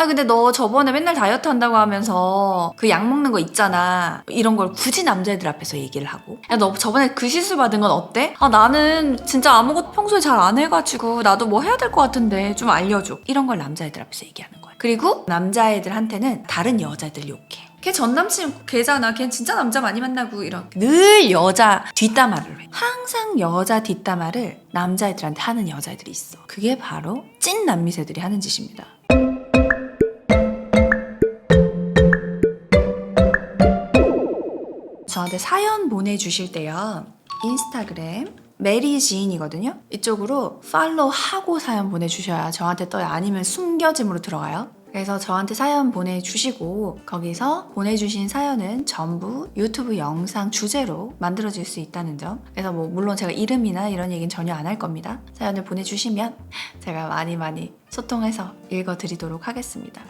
아 근데 너 저번에 맨날 다이어트 한다고 하면서 그 약 먹는 거 있잖아. 이런 걸 굳이 남자애들 앞에서 얘기를 하고. 야 너 저번에 그 시술 받은 건 어때? 아 나는 진짜 아무것도 평소에 잘 안 해가지고 나도 뭐 해야 될 것 같은데 좀 알려줘. 이런 걸 남자애들 앞에서 얘기하는 거야. 그리고 남자애들한테는 다른 여자들 욕해. 걔 전남친 걔잖아. 걔 진짜 남자 많이 만나고 이런. 늘 여자 뒷담화를 해. 항상 여자 뒷담화를 남자애들한테 하는 여자애들이 있어. 그게 바로 찐 남미새들이 하는 짓입니다 저한테 사연 보내주실 때요. 인스타그램 메리 지인이거든요. 이쪽으로 팔로우하고 사연 보내주셔야 저한테 떠요. 아니면 숨겨짐으로 들어가요. 그래서 저한테 사연 보내주시고 거기서 보내주신 사연은 전부 유튜브 영상 주제로 만들어질 수 있다는 점. 그래서 뭐 물론 제가 이름이나 이런 얘기는 전혀 안 할 겁니다. 사연을 보내주시면 제가 많이 많이 소통해서 읽어드리도록 하겠습니다.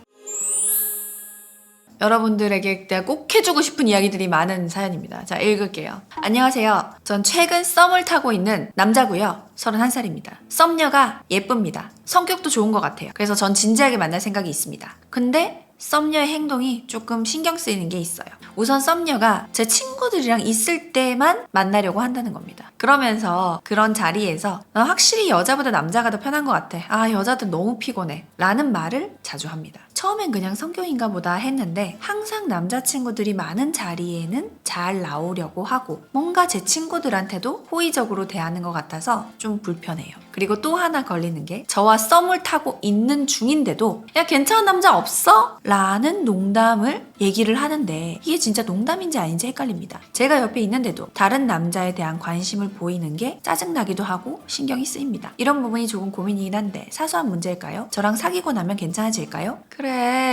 여러분들에게 내가 꼭 해주고 싶은 이야기들이 많은 사연입니다. 자, 읽을게요. 안녕하세요. 전 최근 썸을 타고 있는 남자고요. 31살입니다. 썸녀가 예쁩니다. 성격도 좋은 것 같아요. 그래서 전 진지하게 만날 생각이 있습니다. 근데 썸녀의 행동이 조금 신경 쓰이는 게 있어요. 우선 썸녀가 제 친구들이랑 있을 때만 만나려고 한다는 겁니다. 그러면서 그런 자리에서 난 확실히 여자보다 남자가 더 편한 것 같아. 아, 여자들 너무 피곤해. 라는 말을 자주 합니다. 처음엔 그냥 성격인가 보다 했는데 항상 남자친구들이 많은 자리에는 잘 나오려고 하고 뭔가 제 친구들한테도 호의적으로 대하는 것 같아서 좀 불편해요. 그리고 또 하나 걸리는 게 저와 썸을 타고 있는 중인데도 야 괜찮은 남자 없어? 라는 농담을 얘기를 하는데 이게 진짜 농담인지 아닌지 헷갈립니다. 제가 옆에 있는데도 다른 남자에 대한 관심을 보이는 게 짜증나기도 하고 신경이 쓰입니다. 이런 부분이 조금 고민이긴 한데 사소한 문제일까요? 저랑 사귀고 나면 괜찮아질까요? 그래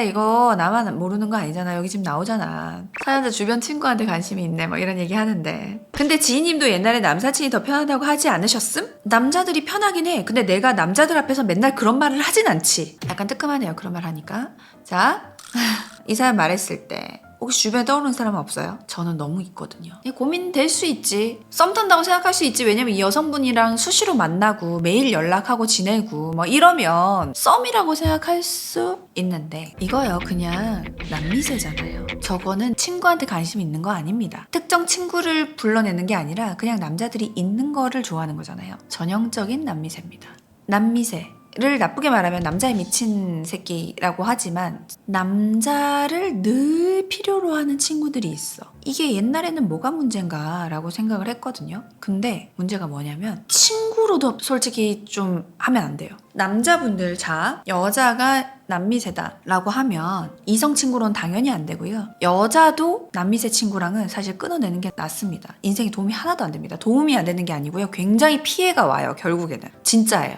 이거 나만 모르는 거 아니잖아. 여기 지금 나오잖아. 사연자 주변 친구한테 관심이 있네 뭐 이런 얘기 하는데 근데 지인님도 옛날에 남사친이 더 편하다고 하지 않으셨음? 남자들이 편하긴 해. 근데 내가 남자들 앞에서 맨날 그런 말을 하진 않지. 약간 뜨끔하네요. 그런 말 하니까. 자, 이 사람 말했을 때 혹시 주변에 떠오르는 사람 은 없어요? 저는 너무 있거든요. 이 고민될 수 있지. 썸 탄다고 생각할 수 있지. 왜냐면 이 여성분이랑 수시로 만나고 매일 연락하고 지내고 뭐 이러면 썸이라고 생각할 수 있는데 이거요 그냥 남미세잖아요. 저거는 친구한테 관심 있는 거 아닙니다. 특정 친구를 불러내는 게 아니라 그냥 남자들이 있는 거를 좋아하는 거잖아요. 전형적인 남미세입니다. 남미세. 를 나쁘게 말하면 남자에 미친 새끼라고 하지만 남자를 늘 필요로 하는 친구들이 있어. 이게 옛날에는 뭐가 문제인가 라고 생각을 했거든요. 근데 문제가 뭐냐면 친구로도 솔직히 좀 하면 안 돼요. 남자분들 자 여자가 남미세다라고 하면 이성 친구로는 당연히 안 되고요. 여자도 남미세 친구랑은 사실 끊어내는 게 낫습니다. 인생에 도움이 하나도 안 됩니다. 도움이 안 되는 게 아니고요. 굉장히 피해가 와요. 결국에는 진짜예요.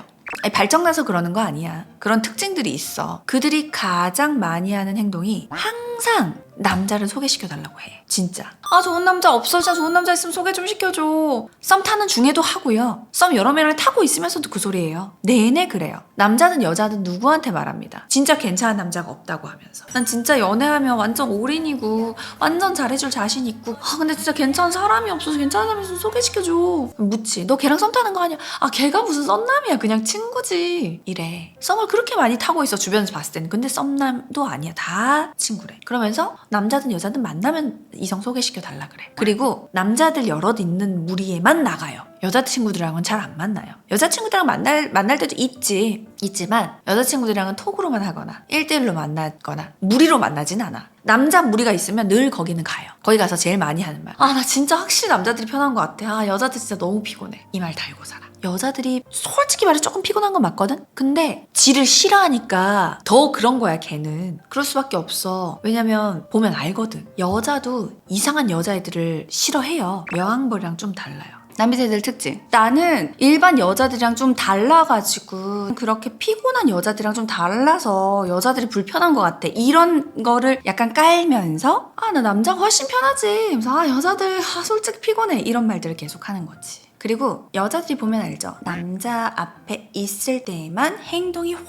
발정나서 그러는 거 아니야. 그런 특징들이 있어. 그들이 가장 많이 하는 행동이 항상 남자를 소개시켜 달라고 해. 진짜. 아, 좋은 남자 없어. 진짜 좋은 남자 있으면 소개 좀 시켜줘. 썸 타는 중에도 하고요. 썸 여러 명을 타고 있으면서도 그 소리예요. 내내 그래요. 남자든 여자든 누구한테 말합니다. 진짜 괜찮은 남자가 없다고 하면서. 난 진짜 연애하면 완전 올인이고, 완전 잘해줄 자신 있고, 아, 근데 진짜 괜찮은 사람이 없어서 괜찮은 사람 있으면 소개시켜줘. 묻지. 너 걔랑 썸 타는 거 아니야? 아, 걔가 무슨 썸남이야. 그냥 친구지. 이래. 썸을 그렇게 많이 타고 있어. 주변에서 봤을 때는. 근데 썸남도 아니야. 다 친구래. 그러면서 남자든 여자든 만나면 이성 소개시켜 달라 그래. 그리고 남자들 여럿 있는 무리에만 나가요. 여자친구들이랑은 잘 안 만나요. 여자친구들이랑 만날, 만날 때도 있지. 있지만 여자친구들이랑은 톡으로만 하거나 1대1로 만나거나 무리로 만나진 않아. 남자 무리가 있으면 늘 거기는 가요. 거기 가서 제일 많이 하는 말. 아, 나 진짜 확실히 남자들이 편한 것 같아. 아, 여자들 진짜 너무 피곤해. 이 말 달고 살아. 여자들이 솔직히 말해 조금 피곤한 건 맞거든? 근데 지를 싫어하니까 더 그런 거야, 걔는. 그럴 수밖에 없어. 왜냐면 보면 알거든. 여자도 이상한 여자애들을 싫어해요. 여왕벌이랑 좀 달라요. 남미세들 특징. 나는 일반 여자들이랑 좀 달라가지고 그렇게 피곤한 여자들이랑 좀 달라서 여자들이 불편한 것 같아. 이런 거를 약간 깔면서 아 나 남자가 훨씬 편하지. 그래서 아 여자들 아, 솔직히 피곤해. 이런 말들을 계속 하는 거지. 그리고 여자들이 보면 알죠. 남자 앞에 있을 때에만 행동이 확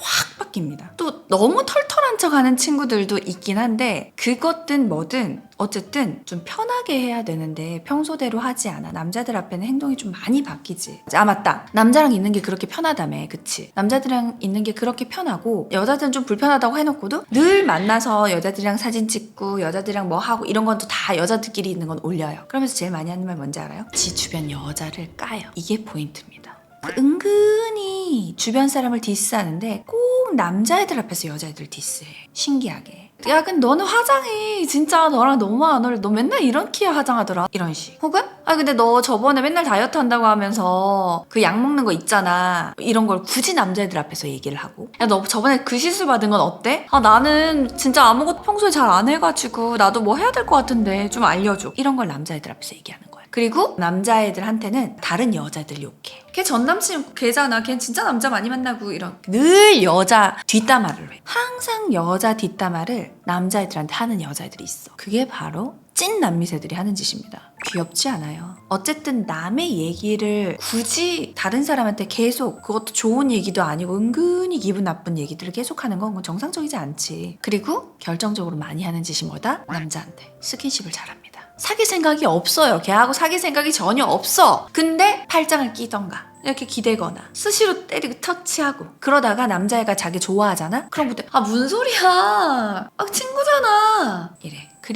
바뀝니다. 또 너무 털털한 척 하는 친구들도 있긴 한데 그것든 뭐든 어쨌든 좀 편하게 해야 되는데 평소대로 하지 않아. 남자들 앞에는 행동이 좀 많이 바뀌지. 아 맞다. 남자랑 있는 게 그렇게 편하다며. 그치? 남자들이랑 있는 게 그렇게 편하고 여자들은 좀 불편하다고 해놓고도 늘 만나서 여자들이랑 사진 찍고 여자들이랑 뭐 하고 이런 건 또 다 여자들끼리 있는 건 올려요. 그러면서 제일 많이 하는 말 뭔지 알아요? 지 주변 여자를 까요. 이게 포인트입니다. 그 은근히 주변 사람을 디스하는데 꼭 남자애들 앞에서 여자애들 디스해. 신기하게. 야, 근데 너는 화장이 진짜 너랑 너무 안 어울려. 너 맨날 이렇게 화장하더라. 이런 식. 혹은, 아, 근데 너 저번에 맨날 다이어트 한다고 하면서 그 약 먹는 거 있잖아. 이런 걸 굳이 남자애들 앞에서 얘기를 하고. 야, 너 저번에 그 시술 받은 건 어때? 아, 나는 진짜 아무것도 평소에 잘 안 해가지고 나도 뭐 해야 될 것 같은데 좀 알려줘. 이런 걸 남자애들 앞에서 얘기하는 거야. 그리고 남자애들한테는 다른 여자들 욕해. 걔 전 남친 걔잖아. 걔 진짜 남자 많이 만나고 이런. 늘 여자 뒷담화를 해. 항상 여자 뒷담화를 남자애들한테 하는 여자애들이 있어. 그게 바로 찐 남미새들이 하는 짓입니다. 귀엽지 않아요. 어쨌든 남의 얘기를 굳이 다른 사람한테 계속 그것도 좋은 얘기도 아니고 은근히 기분 나쁜 얘기들을 계속 하는 건 그건 정상적이지 않지. 그리고 결정적으로 많이 하는 짓이 뭐다? 남자한테 스킨십을 잘합니다. 사귈 생각이 없어요. 걔하고 사귈 생각이 전혀 없어. 근데 팔짱을 끼던가. 이렇게 기대거나 스시로 때리고 터치하고 그러다가 남자애가 자기 좋아하잖아? 그럼 그때 아 무슨 소리야 아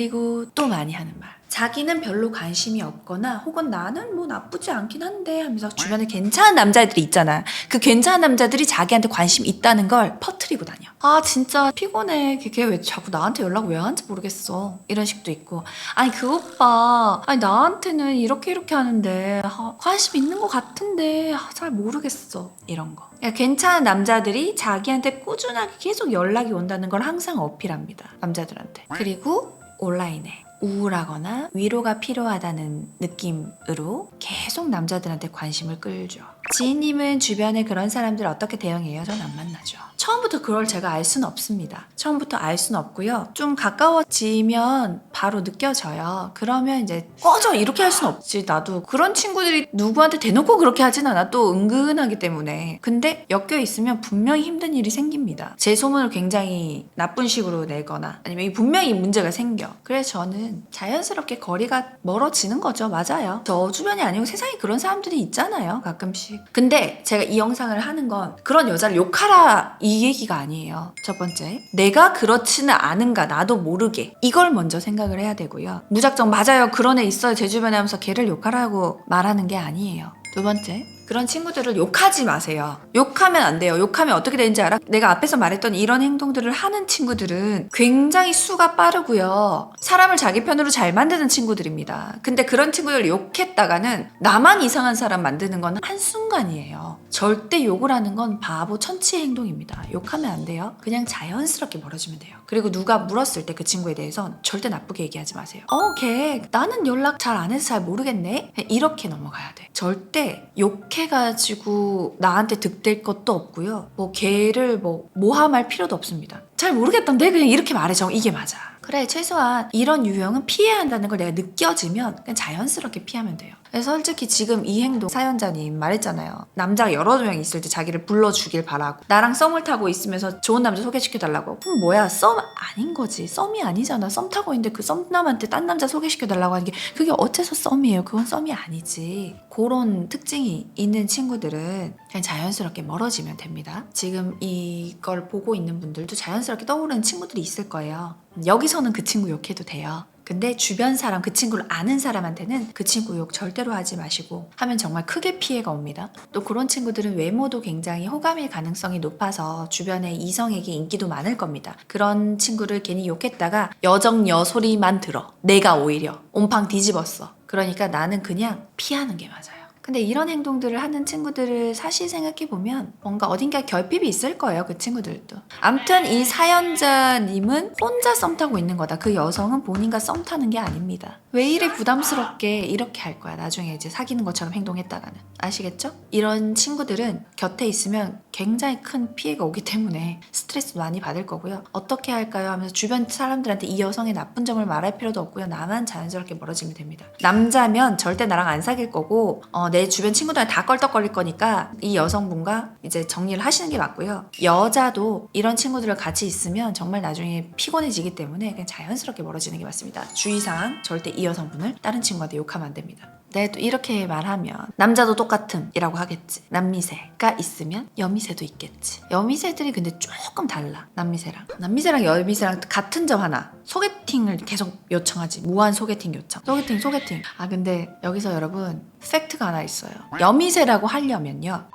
그리고 또 많이 하는 말. 자기는 별로 관심이 없거나 혹은 나는 뭐 나쁘지 않긴 한데 하면서 주변에 괜찮은 남자애들이 있잖아. 그 괜찮은 남자들이 자기한테 관심 있다는 걸 퍼트리고 다녀. 아 진짜 피곤해. 걔 왜 자꾸 나한테 연락 왜 하는지 모르겠어. 이런 식도 있고. 아니 그 오빠. 아니 나한테는 이렇게 이렇게 하는데 아, 관심 있는 것 같은데 아, 잘 모르겠어. 이런 거. 그러니까 괜찮은 남자들이 자기한테 꾸준하게 계속 연락이 온다는 걸 항상 어필합니다. 남자들한테. 그리고 온라인에 우울하거나 위로가 필요하다는 느낌으로 계속 남자들한테 관심을 끌죠. 지인님은 주변에 그런 사람들 어떻게 대응해요? 전 안 만나죠. 처음부터 그걸 제가 알 수는 없습니다. 처음부터 알 수는 없고요. 좀 가까워지면 바로 느껴져요. 그러면 이제 꺼져 이렇게 할 수는 없지. 나도 그런 친구들이 누구한테 대놓고 그렇게 하진 않아. 또 은근하기 때문에. 근데 엮여 있으면 분명히 힘든 일이 생깁니다. 제 소문을 굉장히 나쁜 식으로 내거나 아니면 분명히 문제가 생겨. 그래서 저는 자연스럽게 거리가 멀어지는 거죠. 맞아요. 저 주변이 아니고 세상에 그런 사람들이 있잖아요. 가끔씩. 근데 제가 이 영상을 하는 건 그런 여자를 욕하라 이 얘기가 아니에요. 첫 번째. 내가 그렇지는 않은가 나도 모르게 이걸 먼저 생각을 해야 되고요. 무작정 맞아요. 그런 애 있어요. 제 주변에 하면서 걔를 욕하라고 말하는 게 아니에요. 두 번째. 그런 친구들을 욕하지 마세요. 욕하면 안 돼요. 욕하면 어떻게 되는지 알아? 내가 앞에서 말했던 이런 행동들을 하는 친구들은 굉장히 수가 빠르고요. 사람을 자기 편으로 잘 만드는 친구들입니다. 근데 그런 친구들 욕했다가는 나만 이상한 사람 만드는 건 한순간이에요. 절대 욕을 하는 건 바보 천치의 행동입니다. 욕하면 안 돼요. 그냥 자연스럽게 멀어지면 돼요. 그리고 누가 물었을 때 그 친구에 대해선 절대 나쁘게 얘기하지 마세요. 어, 걔 나는 연락 잘 안 해서 잘 모르겠네. 이렇게 넘어가야 돼. 절대 욕 해가지고 나한테 득될 것도 없고요. 뭐 걔를 뭐 모함할 필요도 없습니다. 잘 모르겠던데 그냥 이렇게 말해줘. 이게 맞아. 그래 최소한 이런 유형은 피해야 한다는 걸 내가 느껴지면 그냥 자연스럽게 피하면 돼요. 그래서 솔직히 지금 이 행동 사연자님 말했잖아요. 남자가 여러 명 있을 때 자기를 불러주길 바라고 나랑 썸을 타고 있으면서 좋은 남자 소개시켜달라고. 그럼 뭐야? 썸 아닌 거지. 썸이 아니잖아. 썸 타고 있는데 그 썸남한테 딴 남자 소개시켜달라고 하는 게 그게 어째서 썸이에요? 그건 썸이 아니지. 그런 특징이 있는 친구들은 그냥 자연스럽게 멀어지면 됩니다 지금 이걸 보고 있는 분들도 자연스럽게 떠오르는 친구들이 있을 거예요 여기서는 그 친구 욕해도 돼요 근데 주변 사람, 그 친구를 아는 사람한테는 그 친구 욕 절대로 하지 마시고 하면 정말 크게 피해가 옵니다. 또 그런 친구들은 외모도 굉장히 호감일 가능성이 높아서 주변에 이성에게 인기도 많을 겁니다. 그런 친구를 괜히 욕했다가 여정여 소리만 들어. 내가 오히려 온팡 뒤집었어. 그러니까 나는 그냥 피하는 게 맞아요. 근데 이런 행동들을 하는 친구들을 사실 생각해 보면 뭔가 어딘가 결핍이 있을 거예요, 그 친구들도. 암튼 이 사연자님은 혼자 썸 타고 있는 거다. 그 여성은 본인과 썸 타는 게 아닙니다. 왜 이래 부담스럽게 이렇게 할 거야. 나중에 이제 사귀는 것처럼 행동했다가는. 아시겠죠? 이런 친구들은 곁에 있으면 굉장히 큰 피해가 오기 때문에 스트레스 많이 받을 거고요. 어떻게 할까요? 하면서 주변 사람들한테 이 여성의 나쁜 점을 말할 필요도 없고요. 나만 자연스럽게 멀어지면 됩니다. 남자면 절대 나랑 안 사귈 거고 어, 내 주변 친구들한테 다 껄떡거릴 거니까 이 여성분과 이제 정리를 하시는 게 맞고요. 여자도 이런 친구들을 같이 있으면 정말 나중에 피곤해지기 때문에 그냥 자연스럽게 멀어지는 게 맞습니다. 주의사항 절대 이 여성분을 다른 친구한테 욕하면 안 됩니다. 네, 또 이렇게 말하면 남자도 똑같음이라고 하겠지. 남미세가 있으면 여미세도 있겠지. 여미세들이 근데 조금 달라. 남미세랑. 남미세랑 여미세랑 같은 점 하나. 소개팅을 계속 요청하지. 무한 소개팅 요청. 소개팅, 소개팅. 아, 근데 여기서 여러분 팩트가 하나 있어요. 여미세라고 하려면요.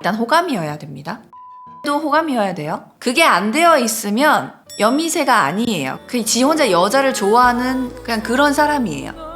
일단 호감이어야 됩니다. 또 호감이어야 돼요. 그게 안 되어 있으면 여미세가 아니에요. 그 지 혼자 여자를 좋아하는 그냥 그런 사람이에요.